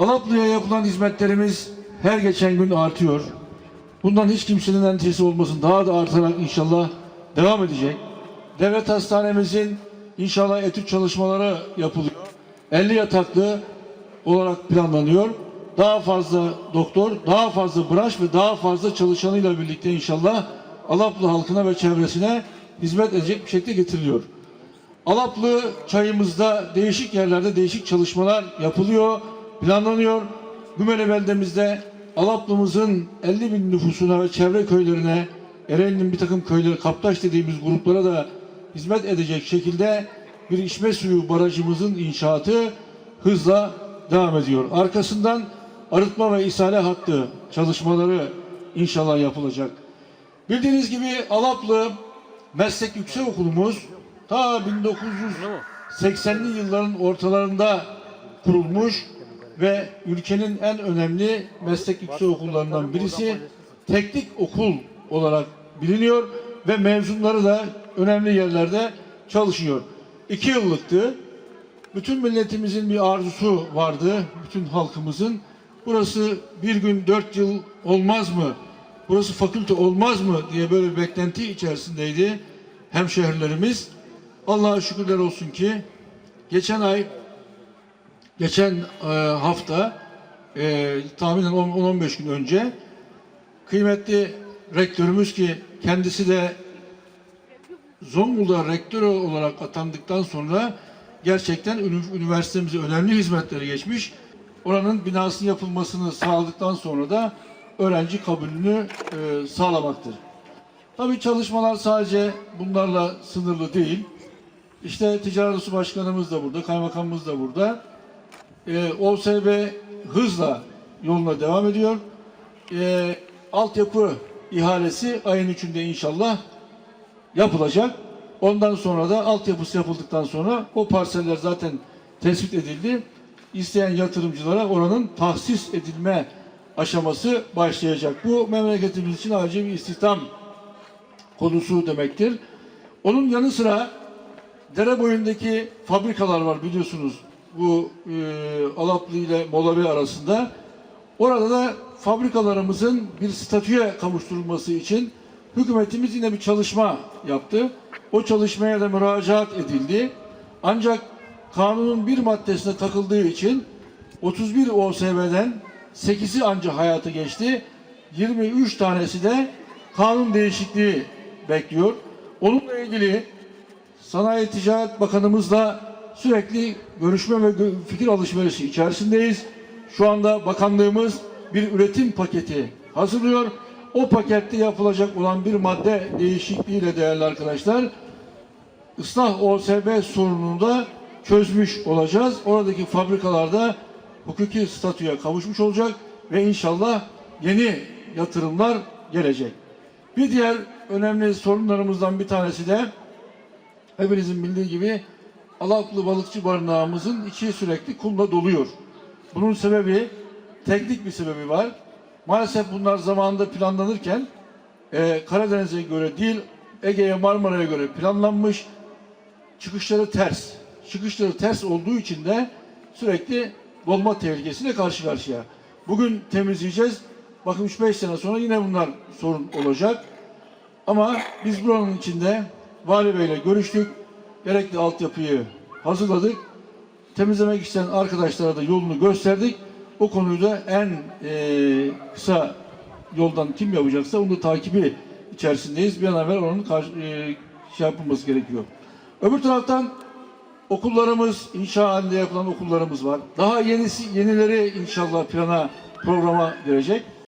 Alaplı'ya yapılan hizmetlerimiz her geçen gün artıyor. Bundan hiç kimsenin endişesi olmasın. Daha da artarak inşallah devam edecek. Devlet hastanemizin inşallah etüt çalışmaları yapılıyor. 50 yataklı olarak planlanıyor. Daha fazla doktor, daha fazla branş ve daha fazla çalışanıyla birlikte inşallah Alaplı halkına ve çevresine hizmet edecek bir şekilde getiriliyor. Alaplı çayımızda değişik yerlerde değişik çalışmalar yapılıyor, planlanıyor. Gümele beldemizde Alaplımızın 50 bin nüfusuna ve çevre köylerine, Ereğli'nin bir takım köyleri, Kaptaş dediğimiz gruplara da hizmet edecek şekilde bir içme suyu barajımızın inşaatı hızla devam ediyor. Arkasından arıtma ve isale hattı çalışmaları inşallah yapılacak. Bildiğiniz gibi Alaplı Meslek Yüksek Okulumuz ta 1980'li yılların ortalarında kurulmuş ve ülkenin en önemli meslek yüksek okullarından birisi teknik okul olarak biliniyor ve mezunları da önemli yerlerde çalışıyor. İki yıllıktı. Bütün milletimizin bir arzusu vardı, bütün halkımızın. Burası bir gün dört yıl olmaz mı? Burası fakülte olmaz mı diye böyle bir beklenti içerisindeydi hemşehrilerimiz. Allah'a şükürler olsun ki geçen ay geçen e, hafta e, tahminen 10-15 gün önce kıymetli rektörümüz ki kendisi de Zonguldak rektörü olarak atandıktan sonra gerçekten üniversitemize önemli hizmetleri geçmiş. Oranın binasının yapılmasını sağladıktan sonra da öğrenci kabulünü e, sağlamaktır. Tabii çalışmalar sadece bunlarla sınırlı değil. İşte Ticaret Odası Başkanımız da burada, Kaymakamımız da burada. Ee, OSB hızla yoluna devam ediyor. Ee, altyapı ihalesi ayın üçünde inşallah yapılacak. Ondan sonra da altyapısı yapıldıktan sonra o parseller zaten tespit edildi. İsteyen yatırımcılara oranın tahsis edilme aşaması başlayacak. Bu memleketimiz için acil bir istihdam konusu demektir. Onun yanı sıra dere boyundaki fabrikalar var biliyorsunuz bu e, Alaplı ile Molavi arasında. Orada da fabrikalarımızın bir statüye kavuşturulması için hükümetimiz yine bir çalışma yaptı. O çalışmaya da müracaat edildi. Ancak kanunun bir maddesine takıldığı için 31 OSB'den 8'i ancak hayata geçti. 23 tanesi de kanun değişikliği bekliyor. Onunla ilgili Sanayi Ticaret Bakanımızla sürekli görüşme ve fikir alışverişi içerisindeyiz. Şu anda bakanlığımız bir üretim paketi hazırlıyor. O pakette yapılacak olan bir madde değişikliğiyle değerli arkadaşlar ıslah OSB sorununu da çözmüş olacağız. Oradaki fabrikalarda hukuki statüye kavuşmuş olacak ve inşallah yeni yatırımlar gelecek. Bir diğer önemli sorunlarımızdan bir tanesi de hepinizin bildiği gibi Alaplı Balıkçı Barınağımızın içi sürekli kumla doluyor. Bunun sebebi teknik bir sebebi var. Maalesef bunlar zamanında planlanırken e, Karadeniz'e göre değil Ege'ye Marmara'ya göre planlanmış çıkışları ters. Çıkışları ters olduğu için de sürekli dolma tehlikesiyle karşı karşıya. Bugün temizleyeceğiz. Bakın 3-5 sene sonra yine bunlar sorun olacak. Ama biz buranın içinde Vali Bey'le görüştük. Gerekli altyapıyı hazırladık. Temizlemek isteyen arkadaşlara da yolunu gösterdik. O konuyu da en eee, kısa yoldan kim yapacaksa onu takibi içerisindeyiz. Bir an evvel onun karşı, eee, şey yapılması gerekiyor. Öbür taraftan okullarımız, inşa halinde yapılan okullarımız var. Daha yenisi, yenileri inşallah plana, programa girecek.